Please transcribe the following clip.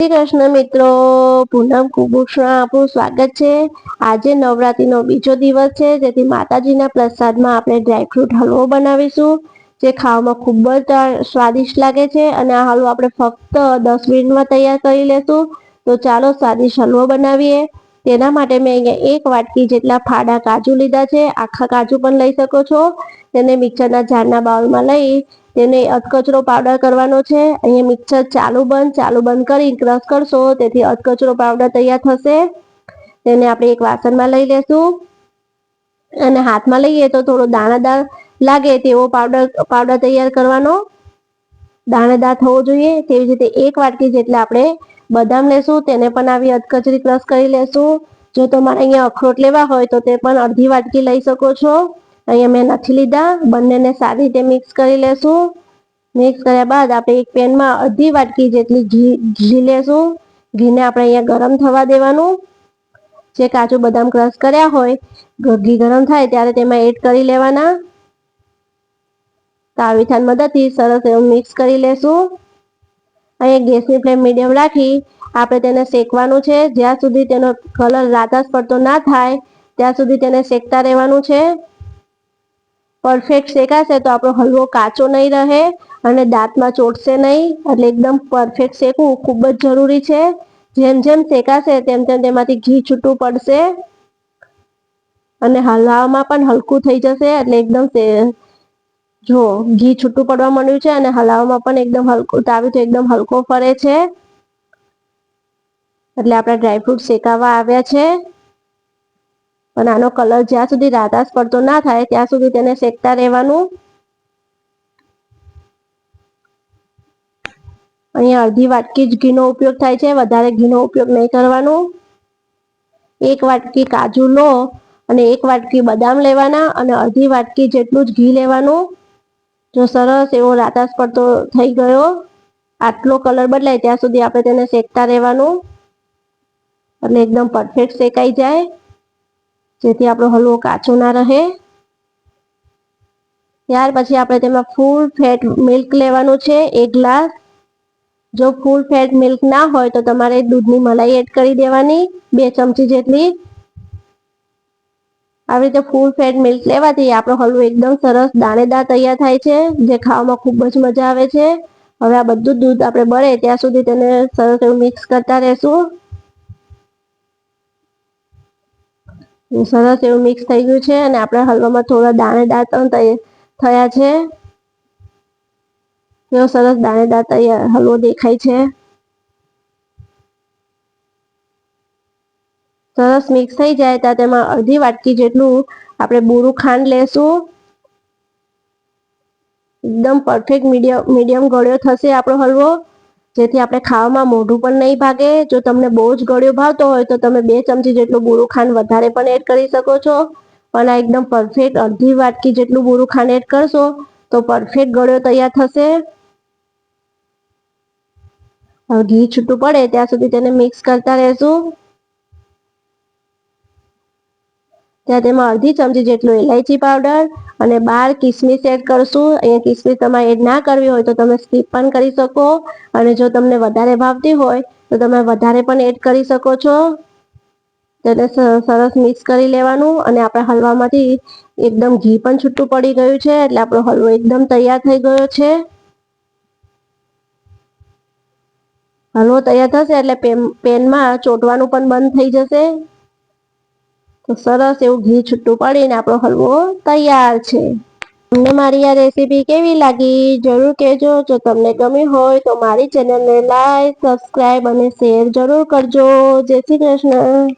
શ્રી કૃષ્ણ મિત્રો, પૂનમ કુભૂષણ આપણું સ્વાગત છે. આજે નવરાત્રીનો બીજો દિવસ છે, જેથી માતાજીના પ્રસાદમાં આપણે ડ્રાયફ્રૂટ હલવો બનાવીશું, જે ખાવામાં ખૂબ જ સ્વાદિષ્ટ લાગે છે. અને આ હલવો આપણે ફક્ત દસ મિનિટમાં તૈયાર કરી લેશું. તો ચાલો સ્વાદિષ્ટ હલવો બનાવીએ. તેના માટે મેં અહીંયા એક વાટકી જેટલા ફાડા કાજુ લીધા છે. આખા કાજુ પણ લઈ શકો છો. તેને મિક્સરના જારના બાઉલમાં લઈ તેને અધકચરો પાવડર કરવાનો છે. અહીંયા મિક્સર ચાલુ બંધ ચાલુ બંધ કરી ક્રશ કરશો તેથી અધકચરો પાવડર તૈયાર થશે. તેને આપણે એક વાસણમાં લઈ લેશું. અને હાથમાં લઈએ તો થોડો દાણાદાર લાગે તેવો પાવડર પાવડર તૈયાર કરવાનો. દાણેદાર થવો જોઈએ. તેવી રીતે એક વાટકી જેટલા આપણે બદામ લેશું, તેને પણ આવી અધકચરી ક્રશ કરી લેશું. જો તમારે અહીંયા અખરોટ લેવા હોય તો તે પણ અડધી વાટકી લઈ શકો છો. અહીંયા મેં નથી લીધા. બંનેને સારી રીતે મિક્સ કરી લેશું. મિક્સ કર્યા બાદ આપણે એક પેનમાં અડધી વાટકી જેટલી ઘી ઘી લેશું. ઘીને આપણે અહીંયા ગરમ થવા દેવાનું. જે કાજુ બદામ ક્રશ કર્યા હોય, ઘી ગરમ થાય ત્યારે તેમાં એડ કરી લેવાના. તાવીથાની મદદથી સરસ એવું મિક્સ કરી લેશું. અહીંયા ગેસની ફ્લેમ મીડિયમ રાખી. આપણે તેને શેકવાનું છે. જ્યાં સુધી તેનો કલર રાતાસ પડતો ના થાય, ત્યાં સુધી તેને શેકતા રહેવાનું છે. પરફેક્ટ શેકાશે તો આપણો હલવો કાચો નહીં રહે અને દાંતમાં ચોટશે નહીં. એટલે એકદમ પરફેક્ટ શેકવું ખૂબ જ જરૂરી છે. જેમ જેમ શેકાશે તેમ તેમ તેમાંથી ઘી છૂટું પડશે. અને હલાવવામાં પણ હલકું થઈ જશે. એટલે એકદમ જો, ઘી છૂટું પડવા માંડ્યું છે અને હલાવવામાં પણ એકદમ હલકું તાવી તો એકદમ હલકો ફરે છે. એટલે આપણા ડ્રાયફ્રૂટ શેકાવા આવ્યા છે. પણ આનો કલર જ્યાં સુધી રાતાસ પડતો ના થાય, ત્યાં સુધી તેને શેકતા રહેવાનું. અહીંયા અડધી વાટકી જ ઘીનો ઉપયોગ થાય છે, વધારે ઘીનો ઉપયોગ નહીં કરવાનો. એક વાટકી કાજુ લો અને એક વાટકી બદામ લેવાના અને અડધી વાટકી જેટલું જ ઘી લેવાનું. જો સરસ એવો રાતાસ પડતો થઈ ગયો, આટલો કલર બદલાય ત્યાં સુધી આપણે તેને શેકતા રહેવાનું. એટલે એકદમ પરફેક્ટ શેકાઈ જાય, જેથી આપણો હલવો કાચો ના રહે. ત્યાર પછી આપણે તેમાં ફૂલ ફેટ મિલ્ક લેવાનું છે, એક ગ્લાસ જો ફૂલ ફેટ મિલ્ક ના હોય તો તમારે દૂધની મલાઈ એડ કરી દેવાની, બે ચમચી જેટલી. આવી રીતે ફૂલ ફેટ મિલ્ક લેવાથી આપણો હલવો એકદમ સરસ દાણેદાર તૈયાર થાય છે, જે ખાવામાં ખૂબ જ મજા આવે છે. હવે આ બધું દૂધ આપણે બળે ત્યાં સુધી તેને સરસ એવું મિક્સ કરતા રહેશું. સરસ એવું મિક્સ થઈ ગયું છે અને આપણા હલવામાં થોડા દાણેદાર પણ થયા છે. એવો સરસ દાણેદાર તૈયાર હલવો દેખાય છે. સરસ મિક્સ થઈ જાય ત્યાં તેમાં અડધી વાટકી જેટલું આપણે બોરું ખાંડ લેશું. એકદમ પરફેક્ટ મીડિયમ મીડિયમ ગળ્યો થશે આપણો હલવો. જેથી આપણે ખાવામાં મોઢું પણ નહીં ભાગે. જો તમને બહુ જ ગળ્યો ભાવતો હોય તો તમે બે ચમચી જેટલું બુરું ખાંડ વધારે પણ એડ કરી શકો છો. પણ આ એકદમ પરફેક્ટ અડધી વાટકી જેટલું બુરું ખાંડ એડ કરશો તો પરફેક્ટ ગળ્યો તૈયાર થશે. ઘી છૂટું પડે ત્યાં સુધી તેને મિક્સ કરતા રહેશું. ત્યાં તેમાં અડધી ચમચી જેટલું ઇલાયચી પાવડર અને બાર કિસમિસ એડ કરશું. અહીંયા કિસમિસ તમારે એડ ના કરવી હોય તો તમે સ્કીપ પણ કરી શકો અને જો તમને વધારે ભાવતી હોય તો તમે વધારે પણ એડ કરી શકો છો. તેને સરસ મિક્સ કરી લેવાનું અને આપણા હલવામાંથી એકદમ ઘી પણ છૂટું પડી ગયું છે એટલે આપણો હલવો એકદમ તૈયાર થઈ ગયો છે. હલવો તૈયાર થશે એટલે પેનમાં ચોટવાનું પણ બંધ થઈ જશે. તો સરસ એવું ઘી છૂટું પડીને આપણો હલવો તૈયાર છે. તમને મારી આ રેસીપી કેવી લાગી જરૂર કહેજો. જો તમને ગમી હોય તો મારી ચેનલને લાઈક, સબસ્ક્રાઈબ અને શેર જરૂર કરજો. જય શ્રી કૃષ્ણ.